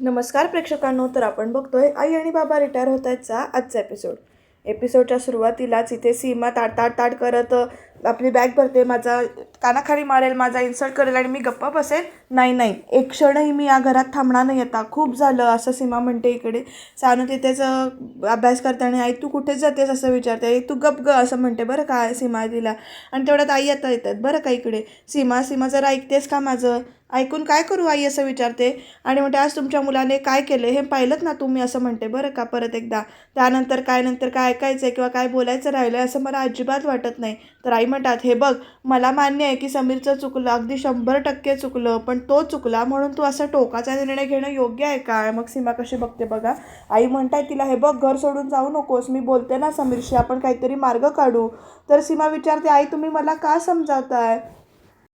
नमस्कार प्रेक्षकांनो तर आपण बघतोय आई आणि बाबा रिटायर होत आहेतचा आजचा एपिसोड एपिसोडच्या सुरुवातीलाच इथे सीमा ताट ताट ताट करत आपली बॅग भरते माझा कानाखाली मारेल माझा इन्सल्ट करेल आणि मी गप्पा बसेल. नाही नाही एक क्षणही मी या घरात थांबणार नाही आता. खूप झालं असं सीमा म्हणते इकडे. सानू तिथेच अभ्यास करते आणि आई तू कुठेच जातेस? असं विचारते. "आई, तू गप ग असं म्हणते. बरं का? सीमा तिला. आणि तेवढ्यात आई आता येतात. बरं का इकडे? सीमा सीमा जरा ऐकतेस का माझं? ऐकून काय करू आई असं विचारते? आणि म्हणते आज तुमच्या मुलाने काय केलं हे पाहिलं ना तुम्ही असं म्हणते बरं का परत एकदा? त्यानंतर काय नंतर काय ऐकायचं आहे किंवा काय बोलायचं राहिलं आहे असं मला अजिबात वाटत नाही. तर आई म्हणतात हे बघ मला मान्य आहे की समीरचं चुकलं अगदी शंभर टक्के चुकलं पण तो चुकला म्हणून तू असा टोकाचा निर्णय घेणं योग्य आहे का? मग सीमा कशी बघते बघा. आई म्हणताय तिला हे बघ घर सोडून जाऊ नकोस मी बोलते ना समीरशी आपण काहीतरी मार्ग काढू. तर सीमा विचारते आई तुम्ही मला का समजावताय?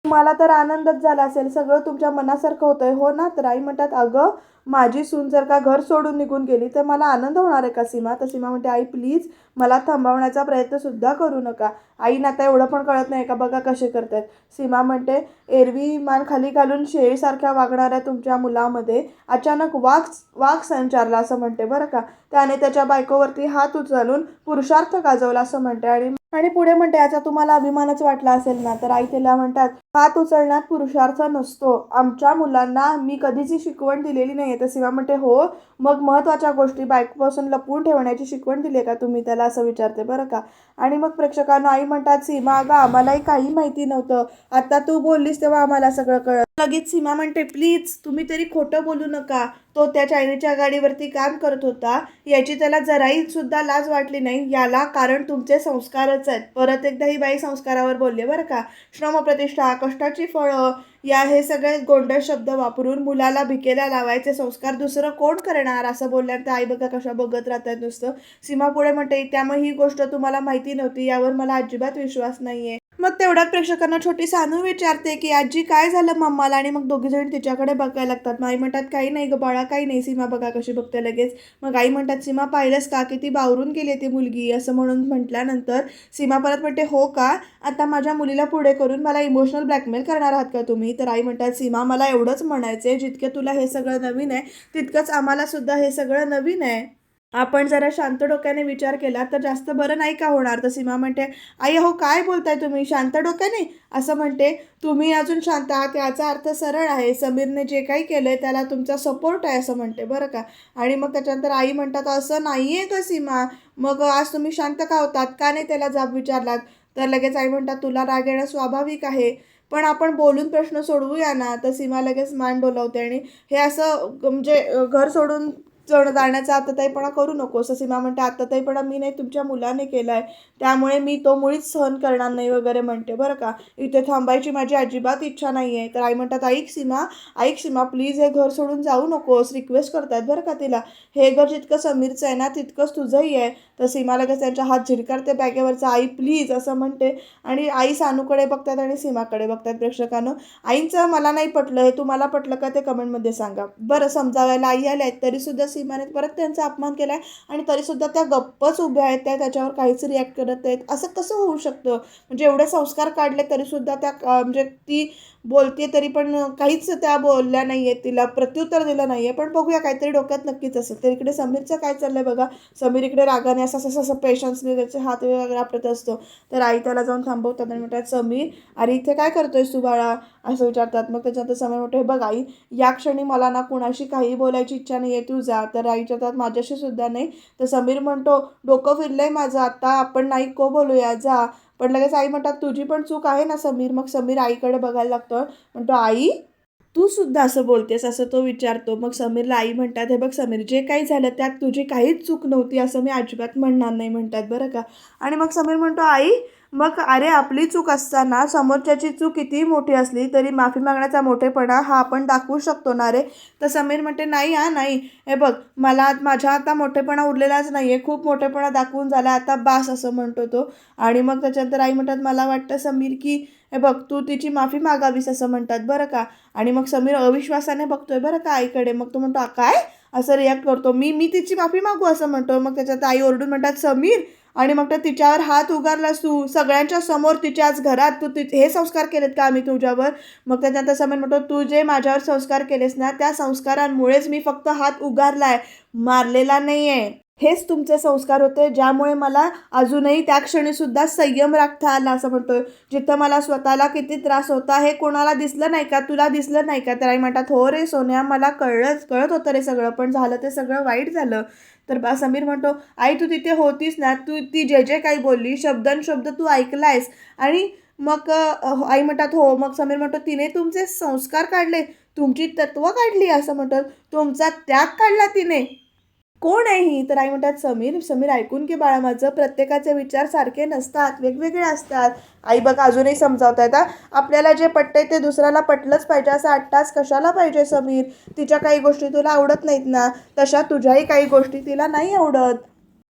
मला तर आनंदच झाला असेल. सगळं तुमच्या मनासारखं होतंय. हो ना? तर आई म्हणतात अगं माझी सून जर का घर सोडून निघून गेली तर मला आनंद होणार आहे का सीमा? तर सीमा म्हणते आई प्लीज मला थांबवण्याचा प्रयत्नसुद्धा करू नका. आईनं आता एवढं पण कळत नाही का बघा कसे करतात. सीमा म्हणते एरवी मान खाली घालून शेळीसारख्या वागणाऱ्या तुमच्या मुलामध्ये अचानक वाघ वाघ संचारला असं म्हणते बरं का. त्याने त्याच्या बायकोवरती हात उचलून पुरुषार्थ गाजवला असं म्हणते आणि आणि पुढे म्हणते याचा तुम्हाला अभिमानच वाटला असेल ना? तर आई तिला म्हणतात हात उचलण्यात पुरुषार्थ नसतो. आमच्या मुलांना मी कधीची शिकवण दिलेली नाही आहे तर सीमा म्हणते हो मग महत्त्वाच्या गोष्टी बायकोपासून लपवून ठेवण्याची शिकवण दिली आहे का तुम्ही त्याला? असं विचारते बरं का? आणि मग प्रेक्षकांना आई म्हणतात सीमा अगं आम्हालाही काही माहिती नव्हतं. आता तू बोललीस तेव्हा आम्हाला सगळं कळलं. लगेच सीमा म्हणते प्लीज तुम्ही तरी खोटं बोलू नका. तो त्या चायनीच्या गाडीवरती काम करत होता. याची त्याला जराही सुद्धा लाज वाटली नाही. याला कारण तुमचे संस्कारच आहेत. परत एकदा ही बाई संस्कारावर बोलली बरं का? श्रमप्रतिष्ठा कष्टाची फळं या हे सगळे गोंडळ शब्द वापरून मुलाला भिकेला लावायचे संस्कार दुसरं कोण करणार असं बोलल्यानंतर आई बघा कशा बघत राहतात नुसतं. सीमा पुढे म्हणते त्यामुळे ही गोष्ट तुम्हाला माहिती नव्हती यावर मला अजिबात विश्वास नाही आहे मग तेवढ्यात प्रेक्षकांना छोटी सानू विचारते की आजी काय झालं मम्माला? आणि मग दोघीजण तिच्याकडे बघायला लागतात. मग आई म्हणतात काही नाही ग बाळा काही नाही. सीमा बघा कशी बघते लगेच. मग आई म्हणतात सीमा पाहिलंस का की ती बावरून गेली ती मुलगी? असं म्हणून म्हटल्यानंतर सीमा परत म्हणते हो का? आता माझ्या मुलीला पुढे करून मला इमोशनल ब्लॅकमेल करणार आहात का तुम्ही? तर आई म्हणतात सीमा मला एवढंच म्हणायचं आहे जितके तुला हे सगळं नवीन आहे तितकंच आम्हाला सुद्धा हे सगळं नवीन आहे. आपण जरा शांत डोक्याने विचार केला तर जास्त बरं नाही का होणार? तर सीमा म्हणते आई हो काय बोलताय तुम्ही? शांत डोक्याने? असं म्हणते तुम्ही अजून शांत आहात याचा अर्थ सरळ आहे. समीरने जे काही केलं आहे त्याला तुमचा सपोर्ट आहे असं म्हणते. बरं का? आणि मग त्याच्यानंतर आई म्हणतात असं नाही आहे का सीमा. मग आज तुम्ही शांत का होतात? का नाही त्याला जाब विचारलात? तर लगेच आई म्हणतात तुला राग येणं स्वाभाविक आहे. पण आपण बोलून प्रश्न सोडवूया ना. तर सीमा लगेच मान डोलावते आणि हे असं म्हणजे घर सोडून चढ जाण्याचा आत्ताताईपणा करू नको. असं सीमा म्हणते आत्ताताईपणा मी नाही तुमच्या मुलाने केला आहे त्यामुळे मी तो मुळीच सहन करणार नाही वगैरे म्हणते. बरं का? इथे थांबायची माझी अजिबात इच्छा नाही आहे तर आई म्हणतात ऐक सीमा ऐक सीमा प्लीज हे घर सोडून जाऊ नकोस रिक्वेस्ट करतायत बरं का तिला? हे घर जितकं समीरचं आहे ना तितकंच तुझंही आहे. तर सीमा लगेच त्यांच्या हात झिरकारते बॅगेवरचा. आई प्लीज असं म्हणते. आणि आई सानूकडे बघतात आणि सीमाकडे बघतात प्रेक्षकांनो. आईंचं मला नाही पटलं हे तुम्हाला पटलं का ते कमेंटमध्ये सांगा. बरं समजावायला आई आल्या आहेत तरीसुद्धा सीमाने परत त्यांचा अपमान केला आहे आणि तरीसुद्धा त्या गप्पच उभ्या आहेत त्या त्याच्यावर काहीच रिॲक्ट करत आहेत असं कसं होऊ शकतं? म्हणजे एवढे संस्कार काढले तरीसुद्धा त्या म्हणजे ती बोलते तरी पण काहीच त्या बोलल्या नाही आहेत तिला प्रत्युत्तर दिलं नाही आहे पण बघूया काहीतरी डोक्यात नक्कीच असेल. तर इकडे समीरचं काय चाललं आहे बघा. समीर इकडे रागाने असं असं असं पेशन्सने त्याचे हात वगैरे आपटत असतो. तर आई त्याला जाऊन थांबवतात आणि म्हणतात समीर अरे इथे काय करतोय तू बाळा? असं विचारतात. मग त्याच्यानंतर समीर म्हणतो हे बघ आई या क्षणी मला ना कुणाशी काही बोलायची इच्छा नाही आहे तू जा तर आई विचारतात माझ्याशी सुद्धा नाही. तर समीर म्हणतो डोकं फिरलंय माझं आता आपण नाही को बोलूया जा. पण लगेच आई म्हणतात तुझी पण चूक आहे ना समीर. मग समीर आईकडे बघायला लागतो. म्हणतो आई तू सुद्धा असं बोलतेस असं तो विचारतो. मग समीरला आई म्हणतात हे बघ समीर जे काही झालं त्यात तुझी काहीच चूक नव्हती असं मी अजिबात म्हणणार नाही म्हणतात बरं का. आणि मग समीर म्हणतो आई मग अरे आपली चूक असताना समोरच्याची चूक कितीही मोठी असली तरी माफी मागण्याचा मोठेपणा हा आपण दाखवू शकतो ना रे? तर समीर म्हणते नाही हा नाही. हे बघ मला माझ्या आता मोठेपणा उरलेलाच नाही आहे खूप मोठेपणा दाखवून झाला. आता बास असं म्हणतो तो. आणि मग त्याच्यानंतर आई म्हणतात मला वाटतं समीर की हे बघ तू तिची माफी मागावीस असं म्हणतात. बरं का? आणि मग समीर अविश्वासाने बघतोय बरं का आईकडे? मग तो म्हणतो "आ, काय? असं रिॲक्ट करतो. मी मी तिची माफी मागू असं म्हणतो. मग त्याच्यात आई ओरडून म्हणतात समीर आणि मग तर तिच्यावर हात उगारलास तू सगळ्यांच्या समोर तिच्याच घरात तू ति हे संस्कार केलेत का आम्ही तुझ्यावर? मग त्याच्यानंतर समीर म्हणतो तू जे माझ्यावर संस्कार केलेस ना त्या संस्कारांमुळेच मी फक्त हात उगारलाय मारलेला नाही आहे हेच तुमचे संस्कार होते ज्यामुळे मला अजूनही त्या क्षणीसुद्धा संयम राखता आला असं म्हणतोय. जिथं मला स्वतःला किती त्रास होता हे कोणाला दिसलं नाही का? तुला दिसलं नाही का? तर आई म्हणतात हो रे सोन्या मला कळलंच कळत होतं रे सगळं पण झालं ते सगळं वाईट झालं. तर बा समीर म्हणतो आई तू तिथे होतीस ना? तू ती जे जे काही बोलली शब्दन शब्द तू ऐकलायस. आणि मग आई म्हणतात हो. मग समीर म्हणतो तिने तुमचे संस्कार काढले तुमची तत्त्व काढली. असं म्हणतात तुमचा त्याग काढला तिने. कोण आहे ही? तर आई म्हणतात समीर. समीर ऐकून की बाळा माझं. प्रत्येकाचे विचार सारखे नसतात वेगवेगळे असतात. आई बघा अजूनही समजावता येतात आपल्याला जे पटतंय ते दुसऱ्याला पटलंच पाहिजे. असं अट्टास कशाला पाहिजे समीर? तिच्या काही गोष्टी तुला आवडत नाहीत ना? तशा तुझ्याही काही गोष्टी तिला नाही आवडत.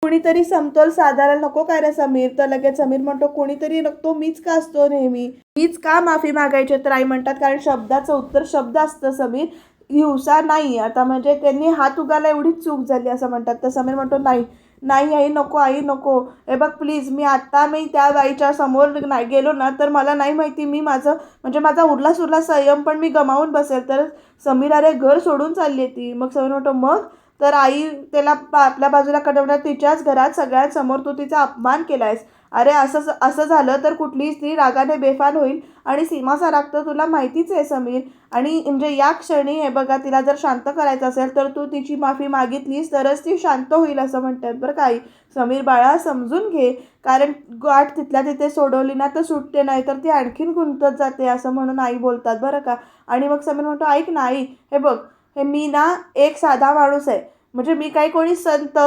कुणीतरी समतोल साधायला नको काय रे समीर? तर लगेच समीर म्हणतो कुणीतरी नको मीच का असतो नेहमी? मीच का माफी मागायची? तर आई म्हणतात कारण शब्दाचं उत्तर शब्द असतं समीर. हिंसा नाही. आता म्हणजे त्यांनी हात उगाला एवढी चूक झाली असं म्हणतात. तर समीर म्हणतो नाही नाही आई नको आई नको. हे बघ प्लीज मी आत्ता मी त्या बाईच्या समोर नाही गेलो ना तर मला नाही माहिती मी माझं म्हणजे माझा उरलास उरला संयम पण मी गमावून बसेल. तर समीर अरे घर सोडून चालली आहे ती. मग समीर म्हणतो मग? तर आई त्याला आपल्या बाजूला कडवणार तिच्याच घरात सगळ्यांसमोर तू तिचा अपमान केला आहेस अरे असं असं झालं तर कुठलीही स्त्री रागाने बेफान होईल आणि सीमाचा राग तर तुला माहितीच आहे समीर. आणि म्हणजे या क्षणी हे बघा तिला जर शांत करायचं असेल तर तू तिची माफी मागितलीस तरच ती शांत होईल असं म्हणतात बरं काही समीर बाळा समजून घे. कारण गाठ तिथल्या तिथे सोडवली ना तर सुटते नाही तर ती आणखीन गुंतत जाते असं म्हणून आई बोलतात बरं का. आणि मग समीर म्हणतो ऐक ना आई हे बघ हे मी ना एक साधा माणूस आहे. म्हणजे मी काही कोणी संत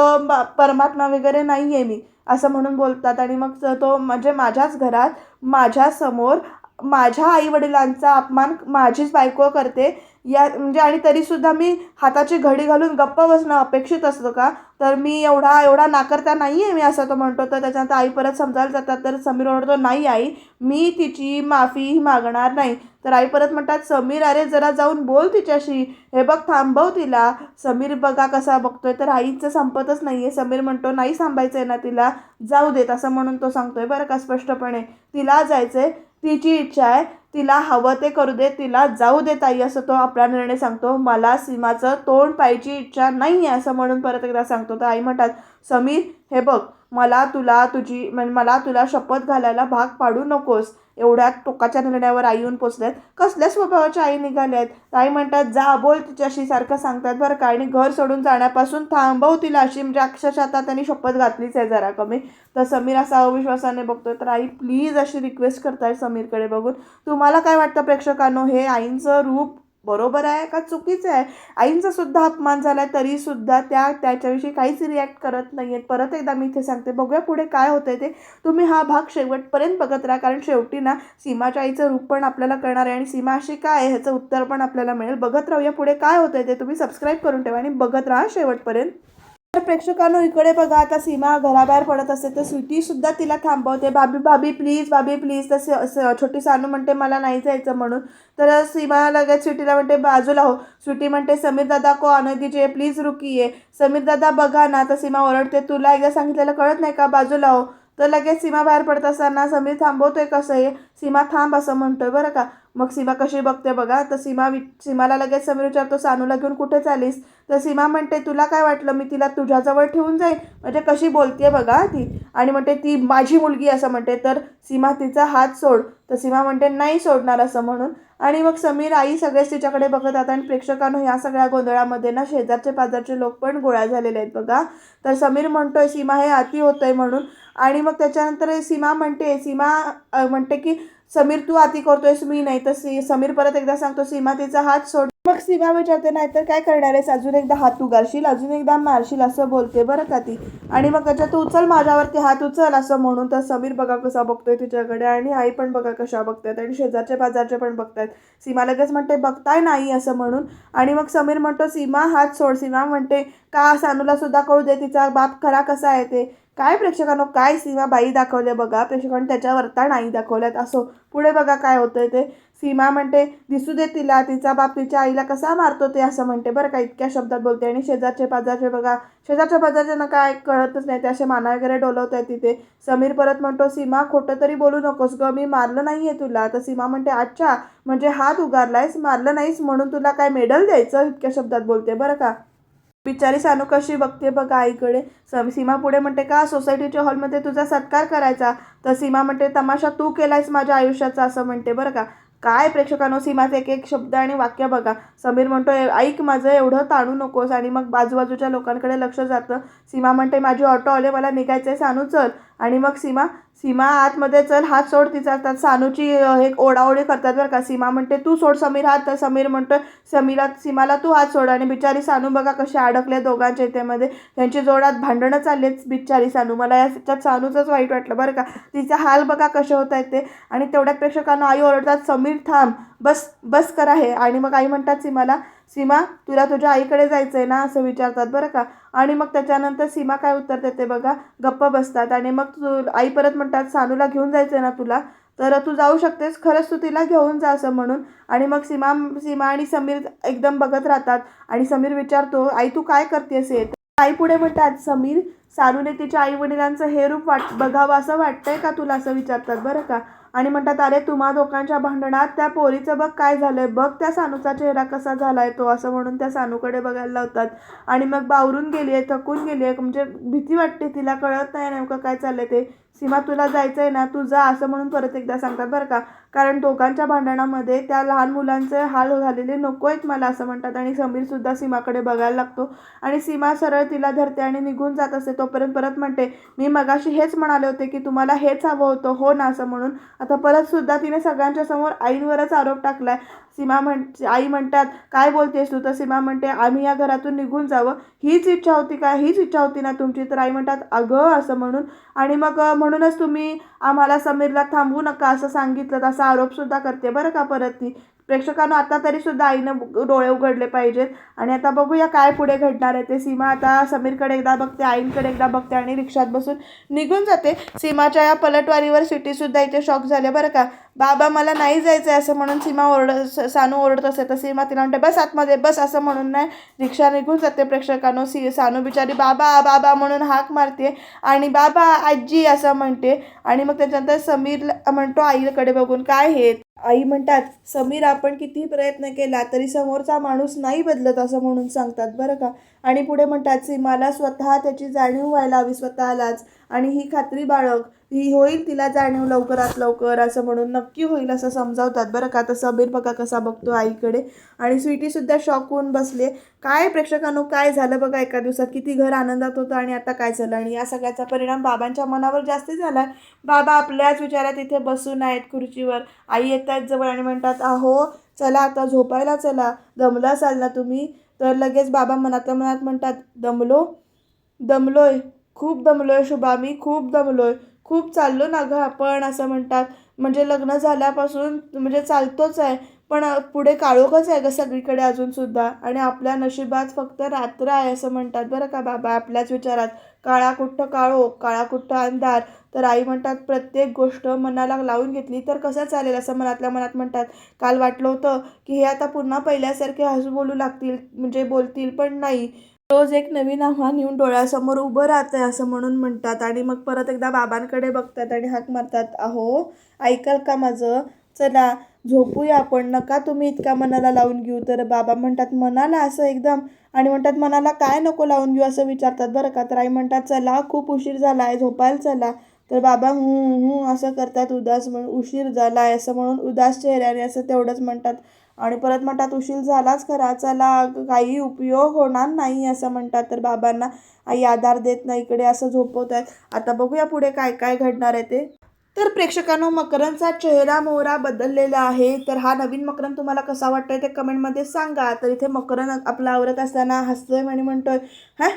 परमात्मा वगैरे नाही आहे मी. असं म्हणून बोलतात. आणि मग तो म्हणजे माझ्याच घरात माझ्यासमोर माझ्या आईवडिलांचा अपमान माझीच बायको करते. या म्हणजे आणि तरीसुद्धा मी हाताची घडी घालून गप्प बसणं अपेक्षित असतं का? तर मी एवढा एवढा नाकारता नाही आहे मी असं तो म्हणतो. तर त्याच्यानंतर आई परत समजायला जातात तर समीर म्हणतो नाही आई मी तिची माफी मागणार नाही. तर आई परत म्हणतात समीर अरे जरा जाऊन बोल तिच्याशी. हे बघ थांबव तिला. समीर बघा कसा बघतोय. तर आईचं संपतच नाही आहे समीर म्हणतो नाही थांबायचं आहे ना तिला. जाऊ देत असं म्हणून तो सांगतोय बरं का स्पष्टपणे. तिला जायचं आहे तिची इच्छा आहे तिला हवं ते करू दे तिला जाऊ दे ताई असं तो आपला निर्णय सांगतो. मला सीमाचं तोंड पाहायची इच्छा नाही आहे असं म्हणून परत एकदा सांगतो. तर आई म्हणतात समीर हे बघ मला तुला तुझी म्हणजे मला तुला शपथ घालायला भाग पाडू नकोस. एवढ्या टोकाच्या निर्णयावर आई येऊन पोचल्यात कसल्या स्वभावाच्या आई निघाल्या आहेत आई म्हणतात जा बोल तिच्याशी सारखं सांगतात बरं का. आणि घर सोडून जाण्यापासून थांबव तिला अशी म्हणजे अक्षरशः आता त्यांनी शपथ घातलीच आहे जरा कमी. तर समीर असा अविश्वासाने बघतोय. तर आई प्लीज अशी रिक्वेस्ट करताय समीरकडे बघून. तुम्हाला काय वाटतं प्रेक्षकांनो? हे आईंचं रूप बरोबर आहे का चुकीचं आहे? आईंचा सुद्धा अपमान झाला तरी सुद्धा त्या त्याच्याविषयी काहीच रिॲक्ट करत नाही आहेत परत एकदा मी इथे सांगते बघूया पुढे काय होतंय ते. तुम्ही हा भाग शेवटपर्यंत बघत राहा कारण शेवटी ना सीमाच्या आईचं रूप पण आपल्याला कळणार आहे आणि सीमा अशी काय आहे ह्याचं उत्तर पण आपल्याला मिळेल. बघत राहूया पुढे काय होतंय ते. तुम्ही सबस्क्राईब करून ठेवा आणि बघत राहा शेवटपर्यंत. तर प्रेक्षकांनो इकडे बघा आता सीमा घराबाहेर पडत असते तर स्वीटी सुद्धा तिला थांबवते. भाभी भाभी प्लीज भाभी प्लीज तर छोटी सानू म्हणते मला नाही जायचं म्हणून. तर सीमा लगेच स्वीटीला म्हणते बाजूला हो. स्वीटी म्हणते समीर दादा को आने दीजिए प्लीज रुकिये समीर दादा बघा ना. तर सीमा ओरडते तुला एकदा सांगितलेलं कळत नाही का? बाजूला हो. तर लगेच सीमा बाहेर पडत असताना समीर थांबवतोय कसं आहे सीमा थांब असं म्हणतोय बरं का. मग सीमा कशी बघते बघा. तर सीमा वि सीमाला लगेच समीर विचारतो सानूला घेऊन कुठे चालीस? तर सीमा म्हणते तुला काय वाटलं? मी तिला तुझ्याजवळ ठेवून जाईन. म्हणजे कशी बोलते बघा ती. आणि म्हणते ती माझी मुलगी असं म्हणते. तर सीमा तिचा हात सोड. तर सीमा म्हणते नाही सोडणार असं म्हणून. आणि मग समीर आई सगळेच तिच्याकडे बघत आता आणि प्रेक्षकांनो ह्या सगळ्या गोंधळामध्ये ना शेजारचे पाजारचे लोक पण गोळा झालेले आहेत बघा. तर समीर म्हणतोय सीमा हे अति होतंय म्हणून. आणि मग त्याच्यानंतर सीमा म्हणते सीमा म्हणते की समीर तू आती करतोयस मी नाही तर सी समीर परत एकदा सांगतो सीमा तिचा हात सोड. मग सीमा विचारते नाही तर काय करणार आहेस? अजून एकदा हात उगारशील अजून एकदा मारशील असं बोलते बरं का ती. आणि मग त्याच्यात तू उचल माझ्यावरती हात उचल असं म्हणून तर समीर बघा कसा बघतोय तिच्याकडे आणि आई पण बघा कशा बघतायत आणि शेजारचे बाजारचे पण बघतात सीमा लगेच म्हणते बघताय नाही असं म्हणून. आणि मग समीर म्हणतो सीमा हात सोड. सीमा म्हणते का सानूला सुद्धा कळू दे तिचा बाप खरा कसा आहे ते. काय प्रेक्षकांनो काय सीमा बाई दाखवले बघा. प्रेक्षकांनी त्याच्यावर नाही दाखवल्यात. असो पुढे बघा काय होतंय ते. सीमा म्हणते दिसू दे तिला तिचा बाप तिच्या आईला कसा मारतो ते असं म्हणते. बरं का इतक्या शब्दात बोलते. आणि शेजारचे पाजारचे बघा शेजारच्या पाजारच्यांना काय कळतच नाही. ते असे माना वगैरे डोलवत आहेत तिथे. समीर परत म्हणतो सीमा खोटं तरी बोलू नकोस ग. मी मारलं नाही आहे तुला. तर सीमा म्हणते अच्छा म्हणजे हात उगारलायस मारलं नाहीस म्हणून तुला काय मेडल द्यायचं? इतक्या शब्दात बोलते. बरं का? बिचारी सानू कशी बघते बघा आईकडे. सम सीमा पुढे म्हणते का सोसायटीच्या हॉलमध्ये तुझा सत्कार करायचा? तर सीमा म्हणते तमाशा तू केलायस माझ्या आयुष्याचा असं म्हणते बरं का? काय प्रेक्षकांनो सीमाचे एक एक शब्द आणि वाक्य बघा. समीर म्हणतो ऐक माझं एवढं ताणू नकोस आणि मग बाजूबाजूच्या लोकांकडे लक्ष जातं. सीमा म्हणते माझी ऑटो आले मला निघायचं आहे सानू चल. आणि मग सीमा सीमा आतमध्ये चल हात सोड तिचा. तर सानूची हे ओढाओढी करतात बरं का. सीमा म्हणते तू सोड समीर हात. तर समीर म्हणतोय समीरा सीमाला तू हात सोड. आणि बिचारी सानू बघा कशी अडकले दोघांच्या इथेमध्ये. त्यांची जोडात भांडणं चाललीत बिचारी सानू. मला याच्यात सानूचंच वाईट वाटलं बरं का. तिचा हाल बघा कसे होत आहेत ते. आणि तेवढ्यात प्रेक्षकांना आई ओरडतात समीर थांब. बस बस करा हे. आणि मग आई म्हणतात सीमाला सीमा तुला तुझ्या आईकडे जायचं आहे ना? असं विचारतात बरं का. आणि मग त्याच्यानंतर सीमा काय उत्तर देते बघा? गप्प बसतात आणि मग तू आई परत म्हणतात सानूला घेऊन जायचं ना तुला? तर तू जाऊ शकतेस खरंच तू तिला घेऊन जा असं म्हणून. आणि मग सीमा सीमा आणि समीर एकदम बघत राहतात आणि समीर विचारतो आई तू काय करतेस हे? आई पुढे म्हणतात समीर सानूने तिच्या आई वडिलांचं हे रूप वाट बघावं असं वाटतंय का तुला? असं विचारतात बरं का? आणि म्हणतात अरे तुम्हा दोघांच्या भांडणात त्या पोरीचं बघ काय झालंय बघ त्या सानूचा चेहरा कसा झालाय तो असं म्हणून त्या सानूकडे बघायला लावतात. आणि मग बावरून गेली आहे थकून गेली आहे म्हणजे भीती वाटते तिला कळत नाही नेमकं काय चाललंय ते. सीमा तुला जायचं आहे ना तू जा असं म्हणून परत एकदा सांगतात बरं का. कारण दोघांच्या भांडणामध्ये त्या लहान मुलांचे हाल झालेले नको आहेत मला असं म्हणतात. आणि समीरसुद्धा सीमाकडे बघायला लागतो. आणि सीमा सरळ तिला धरते आणि निघून जात असते. तोपर्यंत परत म्हणते मी मगाशी हेच म्हणाले होते की तुम्हाला हेच हवं होतं हो ना असं म्हणून आता परत सुद्धा तिने सगळ्यांच्या समोर आईंवरच आरोप टाकलाय. सीमा म्हण आई म्हणतात काय बोलतेस तू? तर सीमा म्हणते आम्ही या घरातून निघून जावं. हीच इच्छा होती का? हीच इच्छा होती ना तुमची? तर आई म्हणतात अगं असं म्हणून. आणि मग म्हणूनच तुम्ही आम्हाला समीरला थांबवू नका असं सांगितलं. असा आरोपसुद्धा करते बरं का परत ती. प्रेक्षकांना आता तरी सुद्धा आईनं डोळे उघडले पाहिजेत. आणि आता बघूया काय पुढे घडणार आहे. ते सीमा आता समीरकडे एकदा बघते आईंकडे एकदा बघते आणि रिक्षात बसून निघून जाते. सीमाच्या या पलटवारीवर सिटीसुद्धा इथे शॉक झाले बरं का? बाबा मला नाही जायचं आहे असं म्हणून सीमा ओरड सानू ओरडत असते. तर सीमा तिला म्हणते बस आतमध्ये बस असं म्हणून नाही रिक्षा निघून जाते प्रेक्षकांनो. सी सानू बिचारी बाबा बाबा म्हणून हाक मारते. आणि बाबा आजी असं म्हणते. आणि मग त्याच्यानंतर समीर म्हणतो आईकडे बघून काय हे? आई म्हणतात समीर आपण कितीही प्रयत्न केला तरी समोरचा माणूस नाही बदलत असं म्हणून सांगतात बरं का. आणि पुढे म्हणतात सीमाला स्वतः त्याची जाणीव व्हायला हवी स्वतःलाच. आणि ही खात्री बाळग ही होईल तिला जाणीव लवकरात लवकर असं म्हणून नक्की होईल असं समजावतात बरं का. तर समीर बघा कसा बघतो आईकडे. आणि स्वीटीसुद्धा शॉक होऊन बसले काय प्रेक्षकांनो काय झालं बघा एका दिवसात? किती घर आनंदात होतं आणि आता काय झालं? आणि या सगळ्याचा परिणाम बाबांच्या मनावर जास्त झाला आहे बाबा आपल्याच विचारात इथे बसून आहेत खुर्चीवर. आई येत आहेत जवळ आणि म्हणतात अहो चला आता झोपायला चला. दमला असाल ना तुम्ही? तर लगेच बाबा मनातल्या मनात म्हणतात दमलो? दमलोय. खूप दमलोय शुभा मी खूप दमलोय. खूप चाललो ना गं आपण असं म्हणतात. म्हणजे लग्न झाल्यापासून म्हणजे चालतोच आहे पण पुढे काळोखच आहे गं सगळीकडे अजूनसुद्धा आणि आपल्या नशिबात फक्त रात्र आहे असं म्हणतात बरं का बाबा आपल्याच विचारात. काळा कुठं काळो काळा कुठं अंधार? तर आई म्हणतात प्रत्येक गोष्ट मनाला लावून घेतली तर कसं चालेल? असं मनातल्या मनात म्हणतात. काल वाटलं होतं की हे आता पुन्हा पहिल्यासारखे हसू बोलू लागतील म्हणजे बोलतील पण नाही. रोज एक नवीन आव्हान येऊन डोळ्यासमोर उभं राहतंय असं म्हणून म्हणतात. आणि मग परत एकदा बाबांकडे बघतात आणि हाक मारतात अहो ऐकाल का माझं? चला झोपूया आपण. नका तुम्ही इतका मनाला लावून घेऊ. तर बाबा म्हणतात मनाला असं एकदम. आणि म्हणतात मनाला काय नको लावून घेऊ? असं विचारतात बरं का. तर आई म्हणतात चला खूप उशीर झाला आहे झोपायला चला. तर बाबा हूं हूं असं करतात उदास म्हणून उशीर झाला आहे असं म्हणून उदास चेहऱ्याने असं तेवढंच म्हणतात. आणि परत म्हणतात उशीर झालाच खरा चला काही उपयोग होणार नाही असं म्हणतात. तर बाबांना आई आधार देत नाही इकडे असं झोपवत आहेत आता बघूया पुढे काय काय घडणार आहे ते. तर प्रेक्षकांनो मकरंदचा चेहरा मोहरा बदललेला आहे. तर हा नवीन मकरंद तुम्हाला कसा वाटतोय ते कमेंटमध्ये सांगा. तर इथे मकरंद आपला आवरत असताना हसतोय आणि म्हणतोय हा?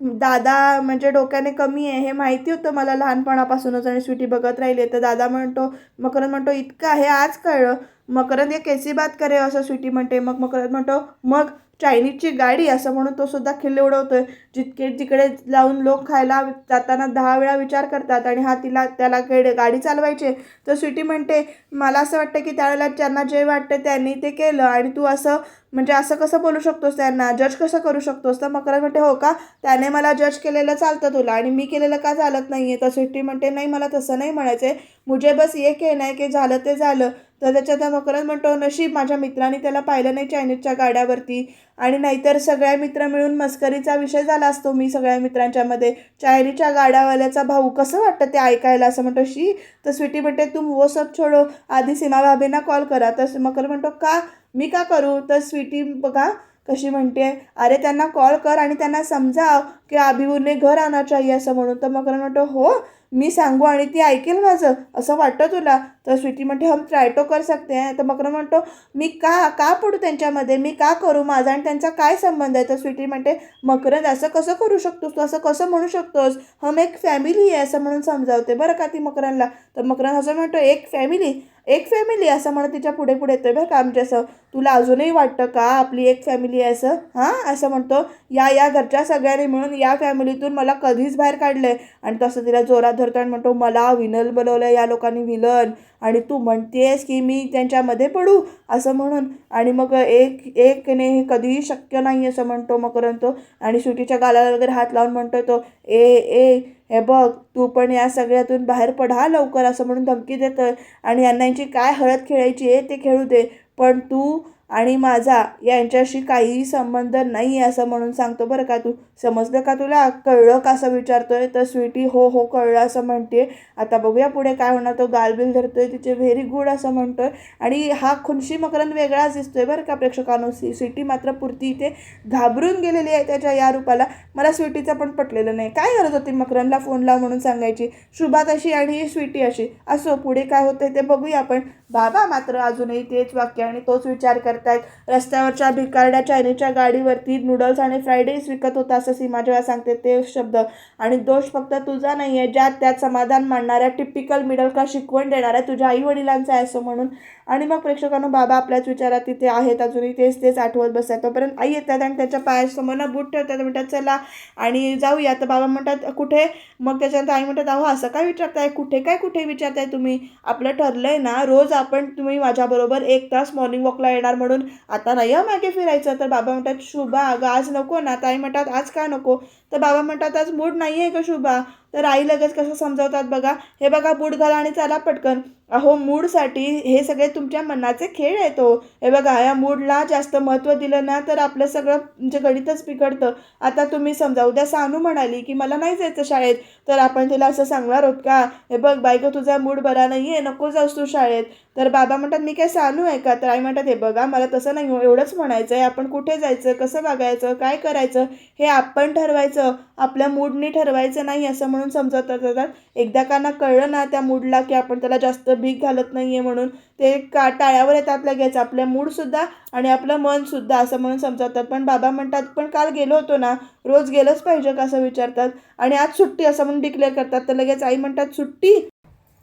दादा म्हणजे डोक्याने कमी आहे हे माहिती होतं मला लहानपणापासूनच आणि स्वीटी बघत राहिली. तर दादा म्हणतो मकरंद म्हणतो इतकं आहे आज कळलं. मकरंद ये कैसी बात करे हो? असं स्वीटी म्हणते. मग मकरंद म्हणतो मग चायनीजची गाडी असं म्हणून तो सुद्धा खिल्ली उडवतोय. जितके तिकडे जाऊन लोक खायला जाताना दहा वेळा विचार करतात आणि हा तिला त्याला कडे गाडी चालवायची तर स्वीटी म्हणते मला असं वाटतं की त्यावेळेला ज्यांना जे वाटतं त्यांनी ते केलं आणि तू असं म्हणजे असं कसं बोलू शकतोस त्यांना? जज कसं करू शकतोस? तर मकरंद म्हणते हो का? त्याने मला जज केलेलं चालतं तुला आणि मी केलेलं का चालत नाही आहे तर स्वीटी म्हणते नाही मला तसं नाही म्हणायचं आहे मुझे बस ये कहना है की झालं ते झालं. तर त्याच्यात मकरंद म्हणतो नशीब माझ्या मित्रांनी त्याला पाहिलं नाही चायनीजच्या गाड्यावरती आणि नाहीतर सगळ्या मित्र मिळून मस्करीचा विषय झाला असतो मी सगळ्या मित्रांच्यामध्ये चायनीच्या गाड्यावाल्याचा भाऊ कसं वाटतं ते ऐकायला? असं म्हणतो शी तर स्वीटी म्हणते तुम वो सब छोडो आधी सीमा भाभींना कॉल करा. तर मकर म्हणतो का? मी का करू? तर स्वीटी बघा कशी म्हणते अरे त्यांना कॉल कर आणि त्यांना समजाव की अभिवूने घर आणा चाहिए असं म्हणून. तर मग म्हणतो हो मी सांगू आणि ती ऐकेल माझं असं वाटतं तुला? तर स्वीटी म्हणते हम ट्रायटो कर सकते हैं. तर मकर म्हणतो मी का का पडू त्यांच्यामध्ये? मी का करू माझा आणि त्यांचा काय संबंध आहे? तर स्वीटी म्हणते मकरंद असं कसं करू शकतोस तू? असं कसं म्हणू शकतोस? हम एक फॅमिली आहे असं म्हणून समजावते बरं का ती मकरनला तर मकरन असं म्हणतो एक फॅमिली एक फॅमिली असं म्हणत तिच्या पुढे पुढे येतोय बरं का आमच्या असं तुला अजूनही वाटतं का आपली एक फॅमिली आहे असं? हां? असं म्हणतो. या या घरच्या सगळ्यांनी मिळून या फॅमिलीतून मला कधीच बाहेर काढलं आहे आणि तसं तिला जोरात धरतो आणि म्हणतो मला विनल बनवलं या लोकांनी विलन. आणि तू म्हणतेस की मी त्यांच्यामध्ये पडू? असं म्हणून. आणि मग एक एकने हे कधीही शक्य नाही असं म्हणतो मकरंद तो. आणि सुटीच्या गालाला वगैरे हात लावून म्हणतो तो ए ए हे बघ तू पण या सगळ्यातून बाहेर पड हा लवकर असं म्हणून धमकी देतोय. आणि यांना यांची काय हळद खेळायची आहे ते खेळू दे. पण तू आणि माझा यांच्याशी काहीही संबंध नाही आहे असं म्हणून सांगतो बरं का तू. समजलं का तुला? कळलं का असं विचारतोय? तर स्वीटी हो हो कळलं असं म्हणते आता बघूया पुढे काय होणार. तो गालबिल धरतोय तिचे व्हेरी गुड असं म्हणतोय. आणि हा खुनशी मकरंद वेगळाच दिसतोय बरं का प्रेक्षकांनो. सी स्वीटी मात्र पुरती इथे घाबरून गेलेली आहे त्याच्या या रूपाला. मला स्वीटीचं पण पटलेलं नाही. काय गरज होती मकरंदला फोन लाव म्हणून सांगायची? शुभा तशी आणि स्वीटी अशी. असो पुढे काय होतंय ते बघूया आपण. बाबा मात्र अजूनही तेच वाक्य आणि तोच विचार करतायत. रस्त्यावरच्या भिकारड्या चायनीजच्या गाडीवरती नूडल्स आणि फ्राईड राईस विकत होता असं सीमा जेव्हा सांगते ते शब्द. आणि दोष फक्त तुझा नाही आहे ज्यात त्यात समाधान मांडणाऱ्या टिपिकल मिडल क्लास शिकवण देणाऱ्या तुझ्या आई वडिलांचा आहे असं म्हणून आणि मग प्रेक्षकांना बाबा आपल्याच विचारात तिथे आहेत अजूनही तेच तेच आठवत बसतात. तोपर्यंत आई येतात आणि त्याच्या पायासमोर बूट ठेवतात म्हणतात चला आणि जाऊया. तर बाबा म्हणतात कुठे? मग त्याच्यानंतर आई म्हणतात अहो असं काय विचारताय? कुठे काय कुठे विचारताय तुम्ही? आपलं ठरलं आहे ना रोज आपण तुम्ही माझ्याबरोबर एक तास मॉर्निंग वॉकला येणार म्हणून आता नाही या मागे फिरायचं. तर बाबा म्हणतात शुभा अगं आज नको ना. ताई म्हणतात आज का नको? तर बाबा म्हणतात आज मूड नाही आहे का शुभा? तर आई लगेच कसं समजावतात बघा. हे बघा बूट घाला आणि चला पटकन. अहो मूडसाठी हे सगळे तुमच्या मनाचे खेळ येतो हो. हे. बघा या मूडला जास्त महत्त्व दिलं ना तर आपलं सगळं म्हणजे गणितच बिघडतं. आता तुम्ही समजा उद्या सानू म्हणाली की मला नाही जायचं शाळेत. तर आपण तिला असं सांगणार आहोत का? हे बघ बायको तुझा मूड बरा नाही आहे नको जाऊस तू शाळेत. तर बाबा म्हणतात मी काय सानू आहे का? तर आई म्हणतात हे बघा मला तसं नाही हो, एवढंच म्हणायचं आहे आपण कुठे जायचं कसं वागायचं काय करायचं हे आपण ठरवायचं आपल्या मूडनी ठरवायचं नाही असं म्हणून समजवतात. जातात एकदा काना कळलं ना त्या मूडला की आपण त्याला जास्त भीक घालत नाही आहे म्हणून ते का टाळ्यावर येतात लगेच आपल्या मूडसुद्धा आणि आपलं मनसुद्धा असं म्हणून समजावतात. पण बाबा म्हणतात पण काल गेलो होतो ना रोज गेलंच पाहिजे का? असं विचारतात. आणि आज सुट्टी असं म्हणून डिक्लेअर करतात. तर लगेच आई म्हणतात सुट्टी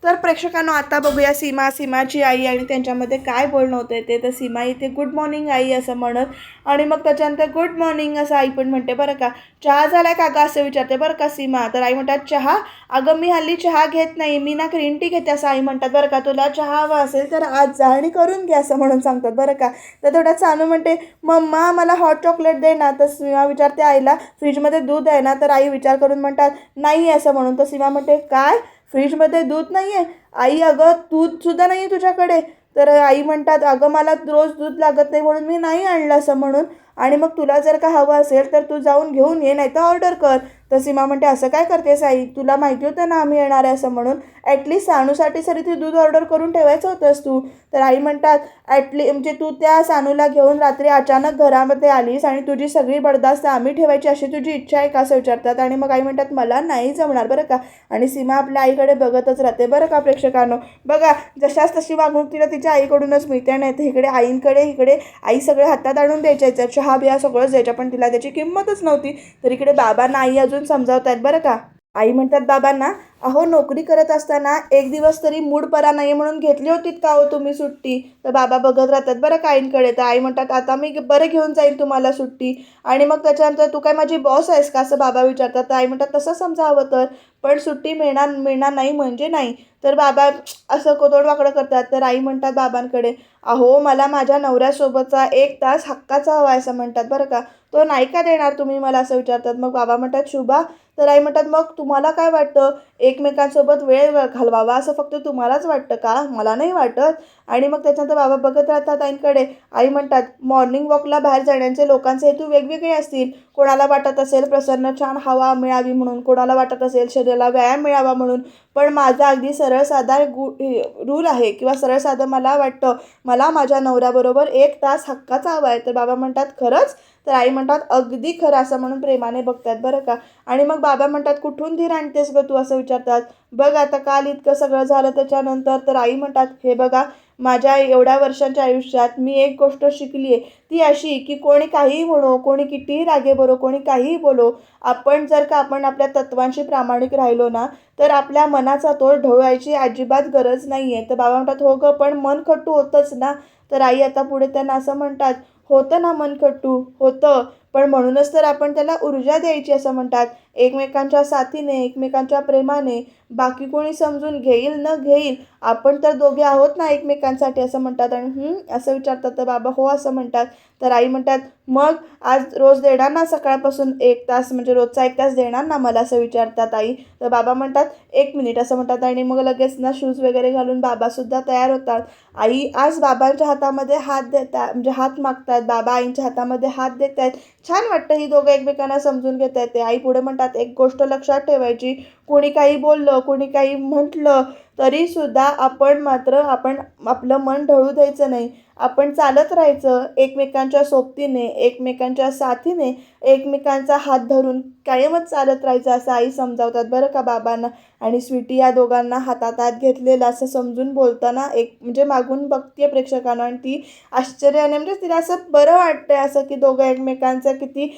तर प्रेक्षकांनो आता बघूया सीमा सीमाची आई आणि त्यांच्यामध्ये काय बोलणं होतं ते. तर सीमा इथे गुड मॉर्निंग आई असं म्हणत आणि मग त्याच्यानंतर गुड मॉर्निंग असं आई पण म्हणते बरं का. चहा झाला का का असं विचारते बरं का सीमा. तर आई म्हणतात चहा? अगं मी हल्ली चहा घेत नाही. मी ना ग्रीन टी घेते असं आई म्हणतात बरं का. तुला चहा हवा असेल तर आज जा आणि करून घ्या असं म्हणून सांगतात बरं का. तर थोडा चानू म्हणते मम्मा मला हॉट चॉकलेट दे ना. तर सीमा विचारते आईला फ्रीजमध्ये दूध आहे ना? तर आई विचार करून म्हणतात नाही असं म्हणून. तर सीमा म्हणते काय? फ्रीजमध्ये दूध नाही आहे आई अगं दूधसुद्धा नाही आहे तुझ्याकडे. तर आई म्हणतात अगं मला रोज दूध लागत नाही म्हणून मी नाही आणलं असं म्हणून. आणि मग तुला जर का हवं असेल तर तू जाऊन घेऊन ये नाही तर ऑर्डर कर. तर सीमा म्हणते असं काय करतेस आई? तुला माहिती होतं ना आम्ही येणार आहे असं म्हणून? ॲटलिस्ट सानूसाठी सरी ती दूध ऑर्डर करून ठेवायचं होतंस तू. तर आई म्हणतात ॲटली म्हणजे तू त्या सानूला घेऊन रात्री अचानक घरामध्ये आलीस आणि तुझी सगळी बडदास्त आम्ही ठेवायची अशी तुझी इच्छा आहे का? असं विचारतात. आणि मग आई म्हणतात मला नाही जमणार बरं का? आणि सीमा आपल्या आईकडे बघतच राहते बरं का प्रेक्षकांनो? बघा जशाच तशी वागणूक तिला तिच्या आईकडूनच मिळते नाही तर इकडे आईंकडे इकडे आई सगळे हातात आणून द्यायच्या चहा बिया सगळंच द्यायच्या पण तिला त्याची किंमतच नव्हती. तर इकडे बाबांना आई अजून समजावत आहेत बरं का. आई म्हणतात बाबांना अहो नोकरी करत असताना एक दिवस तरी मूड परा नाही म्हणून घेतली होतीत का हो तुम्ही सुट्टी? तर बाबा बघत राहतात बरं का आईंकडे. तर आई म्हणतात आता मी बरं घेऊन जाईन तुम्हाला सुट्टी. आणि मग त्याच्यानंतर तू काय माझी बॉस आहेस का? असं बाबा विचारतात. तर आई म्हणतात तसं समजावं तर. पण सुट्टी मिळणार मिळणार नाही म्हणजे नाही. तर बाबा असं कोतोड वाकडं करतात. तर आई म्हणतात बाबांकडे अहो मला माझ्या नवऱ्यासोबतचा एक तास हक्काचा हवा असं म्हणतात बरं का. तो नाही का देणार तुम्ही मला असं विचारतात. मग बाबा म्हणतात शुभा. तर आई म्हणतात मग तुम्हाला काय वाटतं? एकमेकांसोबत वेळ घालवावा असं फक्त तुम्हालाच वाटतं का? मला नाही वाटत. आणि मग त्याच्यानंतर बाबा बघत राहतात आईंकडे. आई म्हणतात मॉर्निंग वॉकला बाहेर जाण्याचे लोकांचे हेतू वेगवेगळे असतील. कोणाला वाटत असेल प्रसन्न छान हवा मिळावी म्हणून कोणाला वाटत असेल शरीराला व्यायाम मिळावा म्हणून. पण माझा अगदी सरळ साधा गु रूल आहे किंवा सरळ साधं मला वाटतं मला माझ्या नवऱ्याबरोबर एक तास हक्काचा हवा आहे. तर बाबा म्हणतात खरंच? तर आई म्हणतात अगदी खरं असं म्हणून प्रेमाने बघतात बरं का. आणि मग बाबा म्हणतात कुठून धीर आणतेस ग तू? असं विचारतात. बघ आता काल इतकं सगळं झालं त्याच्यानंतर तर आई म्हणतात हे बघा माझ्या एवढ्या वर्षांच्या आयुष्यात मी एक गोष्ट शिकली आहे ती अशी की कोणी काहीही म्हणो कोणी कितीही रागे बरो कोणी काहीही बोलो आपण जर का आपण आपल्या तत्वांशी प्रामाणिक राहिलो ना तर आपल्या मनाचा तोल ढवळायची अजिबात गरज नाही आहे तर बाबा म्हणतात हो गं पण मन खट्टू होतंच ना. तर आई आता पुढे त्यांना असं म्हणतात होतं ना मन कटू होतं. पण म्हणूनच तर आपण त्याला ऊर्जा द्यायची असं म्हणतात. एकमेकांच्या साथीने एकमेकांच्या प्रेमाने बाकी कोणी समजून घेईल न घेईल आपण तर दोघे आहोत ना एकमेकांसाठी असं म्हणतात. आणि असं विचारतात. तर बाबा हो असं म्हणतात. तर आई म्हणतात मग आज रोज देणार ना सकाळपासून एक तास? म्हणजे रोजचा एक तास देणार ना मला? असं विचारतात आई. तर बाबा म्हणतात एक मिनिट असं म्हणतात. आणि मग लगेच ना शूज वगैरे घालून बाबासुद्धा तयार होतात. आई आज बाबांच्या हातामध्ये हात देतात म्हणजे हात मागतात. बाबा आईंच्या हातामध्ये हात देत आहेत छान वाटतं ही दोघं एकमेकांना समजून घेत आहेत ते आई पुढे म्हणतात एक गोष्ट लक्षात ठेवायची. कोणी काही बोललं कोणी काही म्हटलं तरीसुद्धा आपण मात्र आपण आपलं मन ढळू द्यायचं नाही. आपण चालत राहायचं एकमेकांच्या सोबतीने एकमेकांच्या साथीने एकमेकांचा हात धरून कायमच चालत राहायचं असं आई समजावतात. बरं का बाबांना? आणि स्वीटी या दोघांना हातात हात घेतलेलं असं समजून बोलताना एक म्हणजे मागून बघते प्रेक्षकांना. आणि ती आश्चर्याने म्हणजे तिला असं बरं वाटतंय असं की दोघं एकमेकांचा किती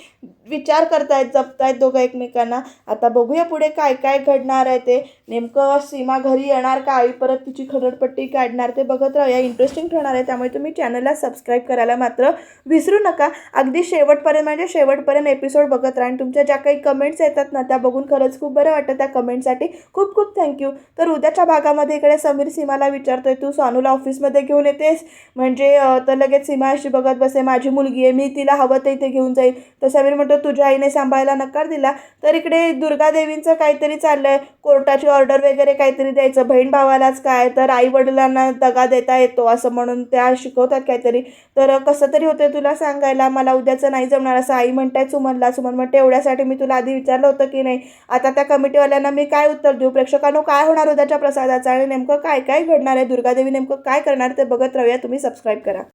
विचार करतायत जपतायत दोघं एकमेकांना. आता बघूया पुढे काय काय घडणार आहे ते. नेमकं सीमा घरी येणार का? आई परत तिची खरडपट्टी काढणार? ते बघत राहूया. इंटरेस्टिंग ठरणार आहे. त्यामुळे तुम्ही चॅनलला सबस्क्राईब करायला मात्र विसरू नका. अगदी शेवटपर्यंत म्हणजे शेवटपर्यंत एपिसोड बघत राहा. आणि तुमच्या ज्या काही कमेंट्स येतात ना त्या बघून खरंच खूप बरं वाटतं. त्या कमेंटसाठी खूप खूप थँक्यू तर उद्याच्या भागामध्ये इकडे समीर सीमाला विचारतोय. तू सोनूला ऑफिसमध्ये घेऊन येतेस? म्हणजे तर लगेच सीमा अशी बघत बसे. माझी मुलगी आहे. मी तिला हवं तर इथे घेऊन जाईल. तर समीर म्हणतो तुझ्या आईने सांभाळायला नकार दिला. तर इकडे दुर्गादेवींचं काहीतरी चाललं आहे कोर्टाची ऑर्डर वगैरे काहीतरी द्यायचं. बहीण भावालाच काय? तर आई वडिलांना दगा देता येतो असं म्हणून त्या शिकवतात काहीतरी. तर कसं तरी होतं तुला सांगायला? मला उद्याचं नाही जमणार असं आई म्हणताय सुमनला. सुमन म्हणते एवढ्यासाठी मी तुला आधी विचारलं होतं की नाही? आता त्या कमिटीवाल्यांना मी काय उत्तर देऊ? प्रेक्षकांनो काय होणार उद्याच्या प्रसादाचं? आणि नेमकं काय काय घडणार आहे? दुर्गादेवी नेमकं काय करणार ते बघत राहूया. तुम्ही सबस्क्राईब करा.